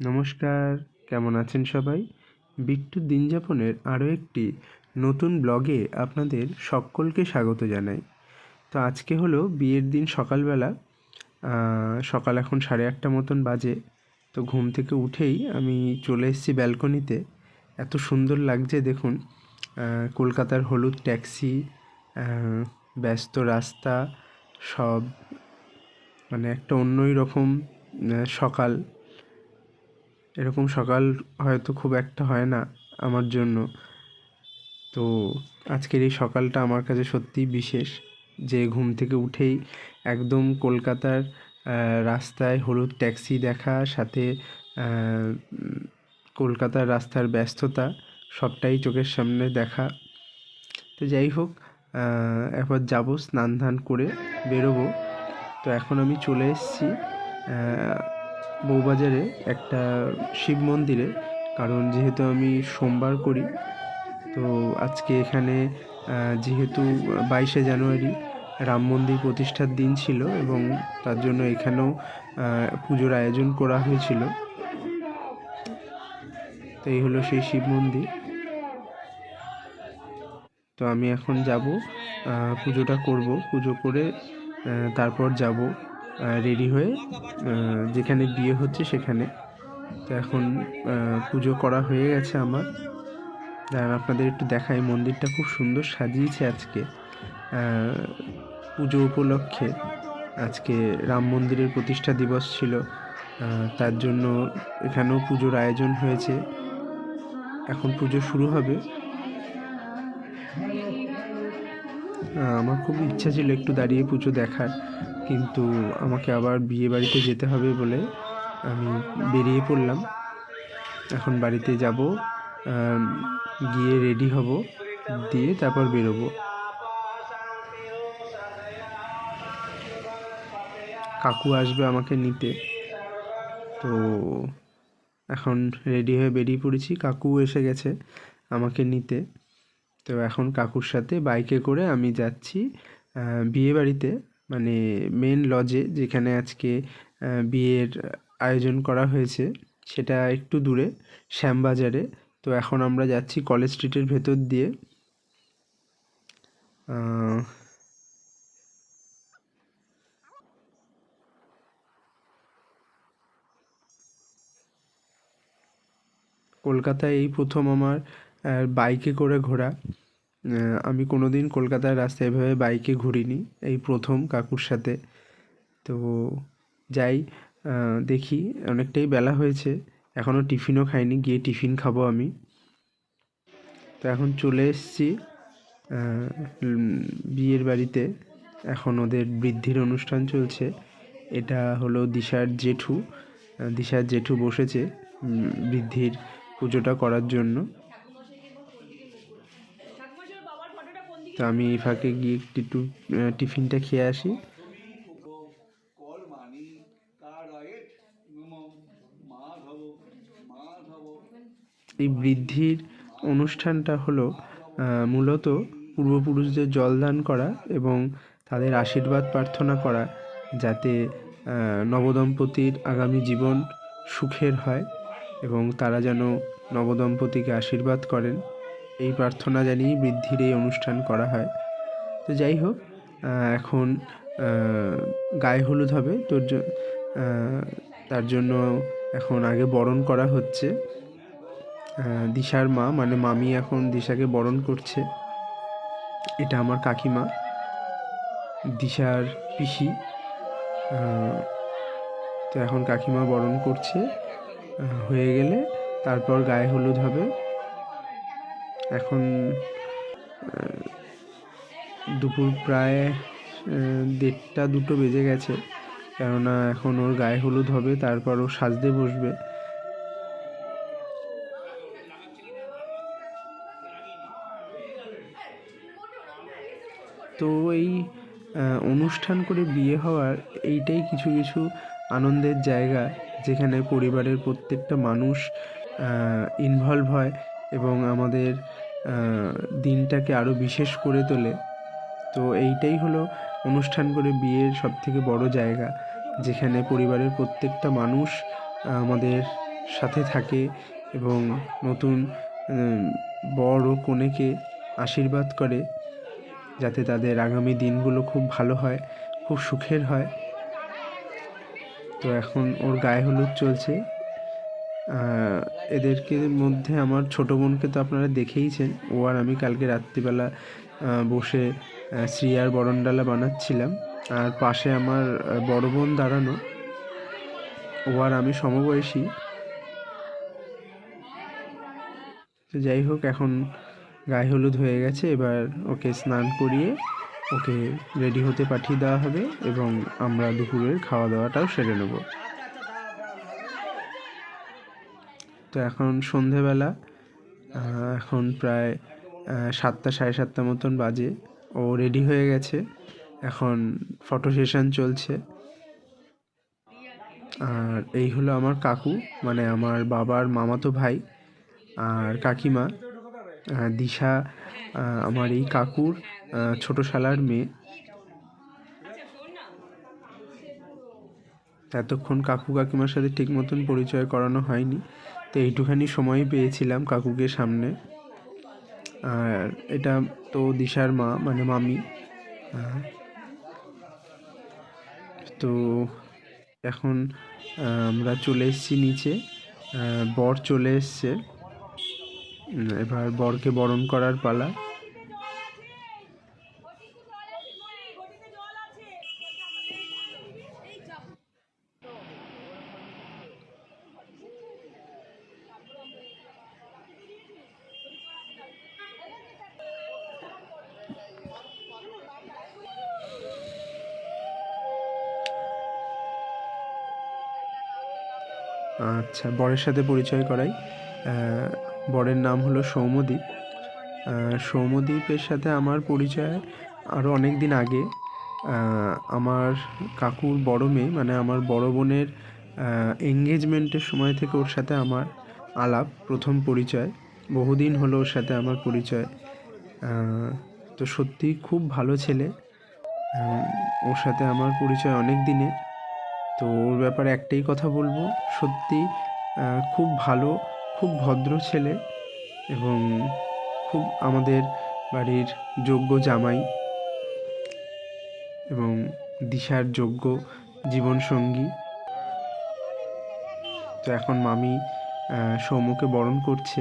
নমস্কার, কেমন আছেন সবাই? বিট্টু দিনযাপনের আরও একটি নতুন ব্লগে আপনাদের সকলকে স্বাগত জানাই। তো আজকে হলো বিয়ের দিন সকালবেলা সকাল এখন সাড়ে আটটা মতন বাজে। তো ঘুম থেকে উঠেই আমি চলে এসেছি ব্যালকনিতে। এত সুন্দর লাগছে দেখুন কলকাতার হলুদ ট্যাক্সি ব্যস্ত রাস্তা, সব মানে একটা অন্যই রকম সকাল। এরকম সকাল হয়তো খুব একটা হয় না আমার জন্য। তো আজকের এই সকালটা আমার কাছে সত্যিই বিশেষ। যে ঘুম থেকে উঠেই একদম কলকাতার রাস্তায় হলুদ ট্যাক্সি দেখা, সাথে কলকাতার রাস্তার ব্যস্ততা, সবটাই চোখের সামনে দেখা। তো যাই হোক একবার যাব স্নান ধান করে বেরোবো। তো এখন আমি চলে এসেছি বউবাজারে একটা শিব মন্দিরে, কারণ যেহেতু আমি সোমবার করি, তো আজকে এখানে যেহেতু বাইশে জানুয়ারি রাম মন্দির প্রতিষ্ঠার দিন ছিল এবং তার জন্য এখানেও পুজোর আয়োজন করা হয়েছিল। তো এই হলো সেই শিব মন্দির। তো আমি এখন যাব পুজোটা করব, পুজো করে তারপর যাব। রেডি হয়ে যেখানে বিয়ে হচ্ছে সেখানে। তো এখন পুজো করা হয়ে গেছে আমার। দাঁড়ান আপনাদের একটু দেখাই, মন্দিরটা খুব সুন্দর সাজিয়েছে আজকে। পুজো উপলক্ষে আজকে রাম মন্দিরের প্রতিষ্ঠা দিবস ছিল। তার জন্য এখানেও পুজোর আয়োজন হয়েছে। এখন পুজো শুরু হবে। আমার খুব ইচ্ছা ছিল একটু দাঁড়িয়ে পুজো দেখার। কিন্তু আমাকে আবার বিয়ে বাড়িতে যেতে হবে বলে আমি বেরিয়ে পড়লাম। এখন বাড়িতে যাব গিয়ে রেডি হব, দিয়ে তারপর বেরোবো। কাকু আসবে আমাকে নিতে। তো এখন রেডি হয়ে বেরিয়ে পড়েছি। কাকু এসে গেছে আমাকে নিতে। তো এখন কাকুর সাথে বাইকে করে আমি যাচ্ছি বিয়ে বাড়িতে। মানে মেন লজে যেখানে আজকে বিয়ের আয়োজন করা হয়েছে, সেটা একটু দূরে, শ্যামবাজারে। তো এখন আমরা যাচ্ছি কলেজ স্ট্রিটের ভেতর দিয়ে। কলকাতায় এই প্রথম আমার বাইকে করে ঘোরা। আহ, কোনো দিন কলকাতার রাস্তায় এভাবে বাইকে ঘুরিনি এই প্রথম কাকুর সাথে। তো যাই দেখি অনেকটাই বেলা হয়েছে এখনও টিফিনও খাইনি গিয়ে টিফিন খাব আমি। তো এখন চলে এসেছি বিয়ের বাড়িতে। এখন ওদের বৃদ্ধির অনুষ্ঠান চলছে এটা হলো দিশার জেঠু। দিশার জেঠু বসেছে বৃদ্ধির পুজোটা করার জন্য। তো আমি ফাঁকে গিয়ে একটু টিফিনটা খেয়ে আসি। এই বৃদ্ধির অনুষ্ঠানটা হলো মূলত পূর্বপুরুষদের জলদান করা এবং তাদের আশীর্বাদ প্রার্থনা করা যাতে নবদম্পতির আগামী জীবন সুখের হয় এবং তারা যেন নবদম্পতিকে আশীর্বাদ করেন। এই প্রার্থনা জানিয়েই বৃদ্ধির এই অনুষ্ঠান করা হয়। তো যাই হোক এখন গায়ে হলুদ হবে। তোর তার জন্য এখন আগে বরণ করা হচ্ছে। দিশার মা মানে মামি এখন দিশাকে বরণ করছে। এটা আমার কাকিমা, দিশার পিসি। তো এখন কাকিমা বরণ করছে। হয়ে গেলে তারপর গায়ে হলুদ হবে। এখন দুপুর প্রায় দেড়টা দুটো বেজে গেছে। কেননা এখন ওর গায়ে হলুদ হবে, তারপর ও সাজতে বসবে। তো এই অনুষ্ঠান করে বিয়ে হওয়ার এইটাই কিছু কিছু আনন্দের জায়গা, যেখানে পরিবারের প্রত্যেকটা মানুষ ইনভলভ হয় এবং আমাদের দিনটাকে আরও বিশেষ করে তোলে। তো এইটাই হলো অনুষ্ঠান করে বিয়ের সব থেকে বড় জায়গা, যেখানে পরিবারের প্রত্যেকটা মানুষ আমাদের সাথে থাকে এবং নতুন ও কনেকে আশীর্বাদ করে যাতে তাদের আগামী দিনগুলো খুব ভালো হয়, খুব সুখের হয়। তো এখন ওর গায়ে হলুদ চলছে। এদেরকে মধ্যে আমার ছোট বোনকে তো আপনারা দেখেইছেন। ও আর আমি কালকে রাত্রিবেলা বসে শ্রিয়ার বরণডালা বানাচ্ছিলাম। আর পাশে আমার বড় বোন দাঁড়ানো। ও আর আমি সমবয়সী। তো যাই হোক, এখন গায়ে হলুদ হয়ে গেছে। এবার ওকে স্নান করিয়ে ওকে রেডি হতে পাঠিয়ে দেওয়া হবে এবং আমরা দুপুরের খাওয়া দাওয়াটাও সেরে নেব। তো এখন সন্ধেবেলা এখন প্রায় সাতটা, সাড়ে সাতটা মতন বাজে। ও রেডি হয়ে গেছে। এখন ফটো সেশন চলছে। আর এই হলো আমার কাকু মানে আমার বাবার মামাতো ভাই আর কাকিমা। দিশা আমার এই কাকুর ছোট শালার মেয়ে। এতক্ষণ কাকু কাকিমার সাথে ঠিক মতন পরিচয় করানো হয়নি। তো এইটুখানি সময় পেয়েছিলাম কাকুকে সামনে। আর এটা তো দিশার মা মানে মামি। তো এখন আমরা চলে এসেছি নিচে। বর চলে এসছে। এবার বরকে বরণ করার পালা। আচ্ছা বরের সাথে পরিচয় করাই। বরের নাম হলো সৌম্যদীপ আহ, সৌম্যদীপের সাথে আমার পরিচয় আরও অনেক দিন আগে আমার কাকুর বড় মেয়ে মানে আমার বড় বোনের এঙ্গেজমেন্টের সময় থেকে ওর সাথে আমার আলাপ প্রথম পরিচয়। বহুদিন হলো ওর সাথে আমার পরিচয়। তো সত্যি খুব ভালো ছেলে। ওর সাথে আমার পরিচয় অনেক দিনের তো ওর ব্যাপারে একটাই কথা বলব, সত্যি খুব ভালো, খুব ভদ্র ছেলে এবং খুব আমাদের বাড়ির যোগ্য জামাই এবং দিশার যোগ্য জীবনসঙ্গী। তো এখন মামি সৌম্যকে বরণ করছে।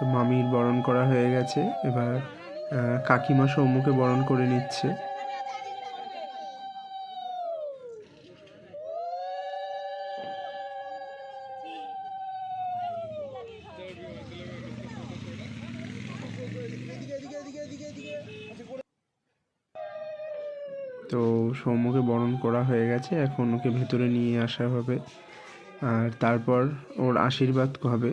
তো মামির বরণ করা হয়ে গেছে। এবার কাকিমা সৌম্যকে বরণ করে নিচ্ছে। তো সৌম্যকে বরণ করা হয়ে গেছে। এখন ওকে ভেতরে নিয়ে আসা হবে। আর তারপর ওর আশীর্বাদ হবে।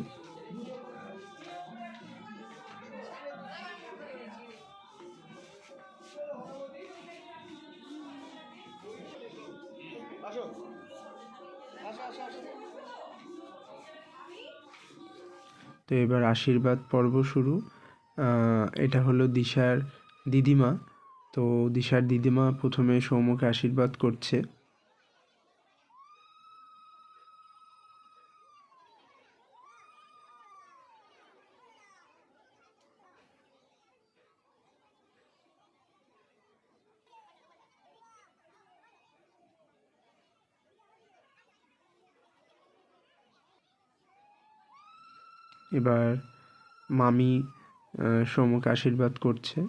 তো এবার আশীর্বাদ পর্ব শুরু। এটা হলো দিশার দিদিমা। তো দিশার দিদিমা প্রথমে সৌম্যকে আশীর্বাদ করছে। এবার মামি আহ, সৌম্যকে আশীর্বাদ করছে।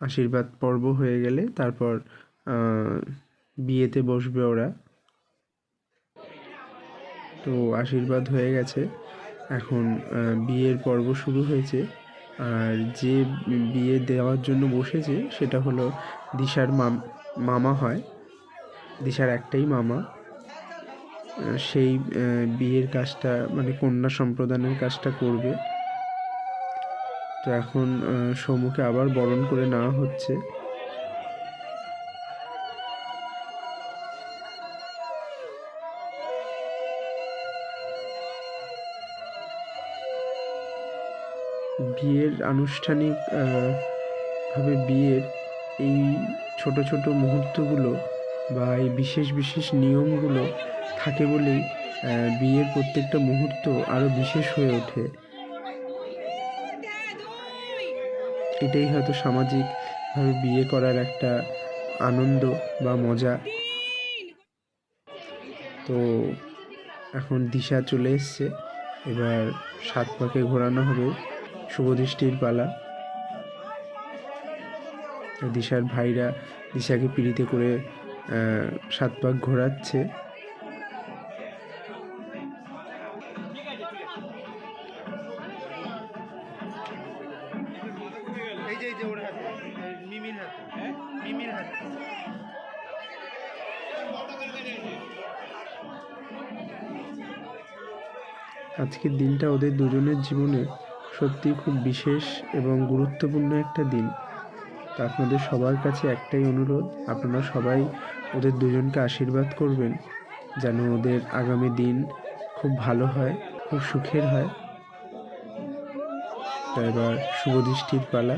আশীর্বাদ পর্ব হয়ে গেলে তারপর বিয়েতে বসবে ওরা। তো আশীর্বাদ হয়ে গেছে। এখন বিয়ের পর্ব শুরু হয়েছে। আর যে বিয়ে দেওয়ার জন্য বসেছে, সেটা হলো দিশার মাম হয়। দিশার একটাই মামা। সেই বিয়ের কাজটা মানে কন্যা সম্প্রদানের কাজটা করবে। তো এখন সমুকে আবার বরণ করে নেওয়া হচ্ছে। বিয়ের আনুষ্ঠানিক ভাবে বিয়ের এই ছোট ছোট মুহূর্তগুলো বা এই বিশেষ বিশেষ নিয়মগুলো থাকে বলেই বিয়ের প্রত্যেকটা মুহূর্ত আরও বিশেষ হয়ে ওঠে। এটাই হয়তো সামাজিকভাবে বিয়ে করার একটা আনন্দ বা মজা। তো এখন দিশা চলে এসছে। এবার সাত পাকে ঘোরানো হবে। শুভদৃষ্টির পালা। দিশার ভাইরা দিশাকে পিড়িতে করে সাত পাক ঘোরাচ্ছে। আজকের দিনটা ওদের দুজনের জীবনে সত্যি খুব বিশেষ এবং গুরুত্বপূর্ণ একটা দিন। তো আপনাদের সবার কাছে একটাই অনুরোধ, আপনারা সবাই ওদের দুজনকে আশীর্বাদ করবেন যেন ওদের আগামী দিন খুব ভালো হয়, খুব সুখের হয়। তো এবার শুভদৃষ্টির পালা।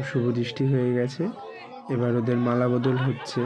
এই দৃষ্টি হয়ে গেছে। এবার ওদের মালা বদল হচ্ছে।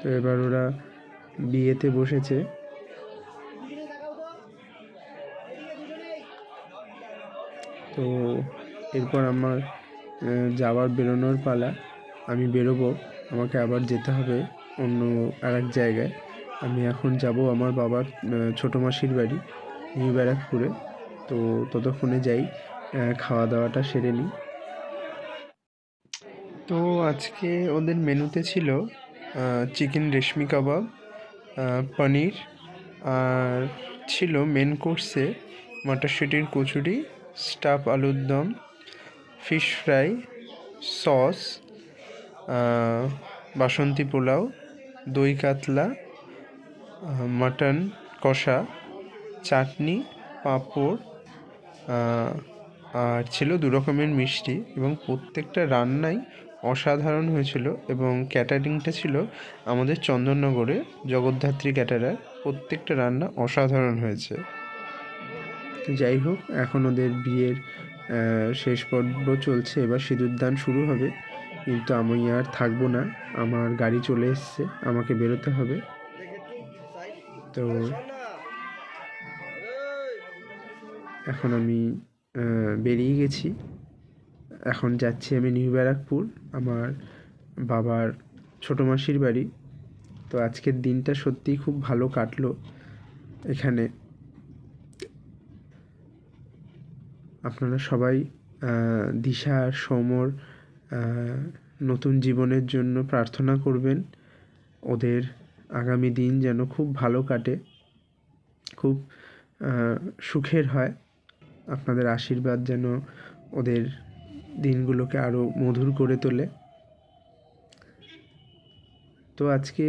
তো এবার ওরা বিয়েতে বসেছে। তো এরপর আমার যাওয়ার বেরোনোর পালা, আমি বেরোবো, আমাকে আবার যেতে হবে অন্য আর এক জায়গায়। আমি এখন যাব আমার বাবার ছোটো মাসির বাড়ি, নিউ ব্যারাকপুরে। তো ততক্ষণে যাই খাওয়া দাওয়াটা সেরে নিই। তো আজকে ওদের মেনুতে ছিল চিকেন রেশমি কাবাব পনির, আর ছিল মেন কোর্সে মটরশুঁটির কচুরি স্টাফ আলুর দম fish fry sauce basanti pulao, দই কাতলা মাটন, কষা, চাটনি, পাঁপড় আর ছিল দু রকমের মিষ্টি এবং প্রত্যেকটা রান্নাই অসাধারণ হয়েছিল এবং ক্যাটারিংটা ছিল আমাদের চন্দননগরে জগদ্ধাত্রী ক্যাটারার। প্রত্যেকটা রান্না অসাধারণ হয়েছে। যাই হোক, এখন ওদের বিয়ের শেষ পর্ব চলছে। এবার সিঁদুরদান শুরু হবে। কিন্তু আমি আর থাকব না। আমার গাড়ি চলে এসছে। আমাকে বেরোতে হবে। তো এখন আমি বেরিয়ে গেছি। এখন যাচ্ছি আমি নিউ ব্যারাকপুর, আমার বাবার ছোটো মাসির বাড়ি। তো আজকের দিনটা সত্যিই খুব ভালো কাটলো এখানে। আপনারা সবাই দিশা সৌমর নতুন জীবনের জন্য প্রার্থনা করবেন। ওদের আগামী দিন যেন খুব ভালো কাটে, খুব সুখের হয়। আপনাদের আশীর্বাদ যেন ওদের দিনগুলোকে আরও মধুর করে তোলে। তো আজকে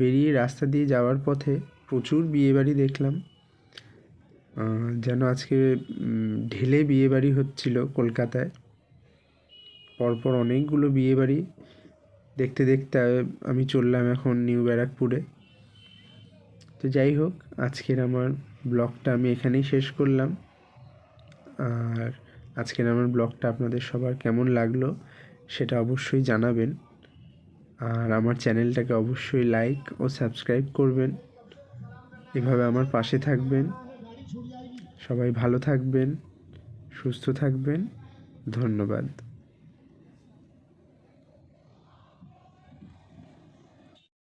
বেরিয়ে রাস্তা দিয়ে যাওয়ার পথে প্রচুর বিয়েবাড়ি দেখলাম। যেন আজকে ঢেলে বিয়েবাড়ি হচ্ছিল কলকাতায়। পরপর অনেকগুলো বিয়েবাড়ি দেখতে দেখতে আমি চললাম এখন নিউ ব্যারাকপুরে। তো যাই হোক, আজকের আমার ব্লগটা আমি এখানেই শেষ করলাম। আর আজকের আমার ব্লগটা আপনাদের সবার কেমন লাগল সেটা অবশ্যই জানাবেন। আর আমার চ্যানেলটাকে অবশ্যই লাইক ও সাবস্ক্রাইব করবেন। এভাবে আমার পাশে থাকবেন। সবাই ভালো থাকবেন, সুস্থ থাকবেন। ধন্যবাদ।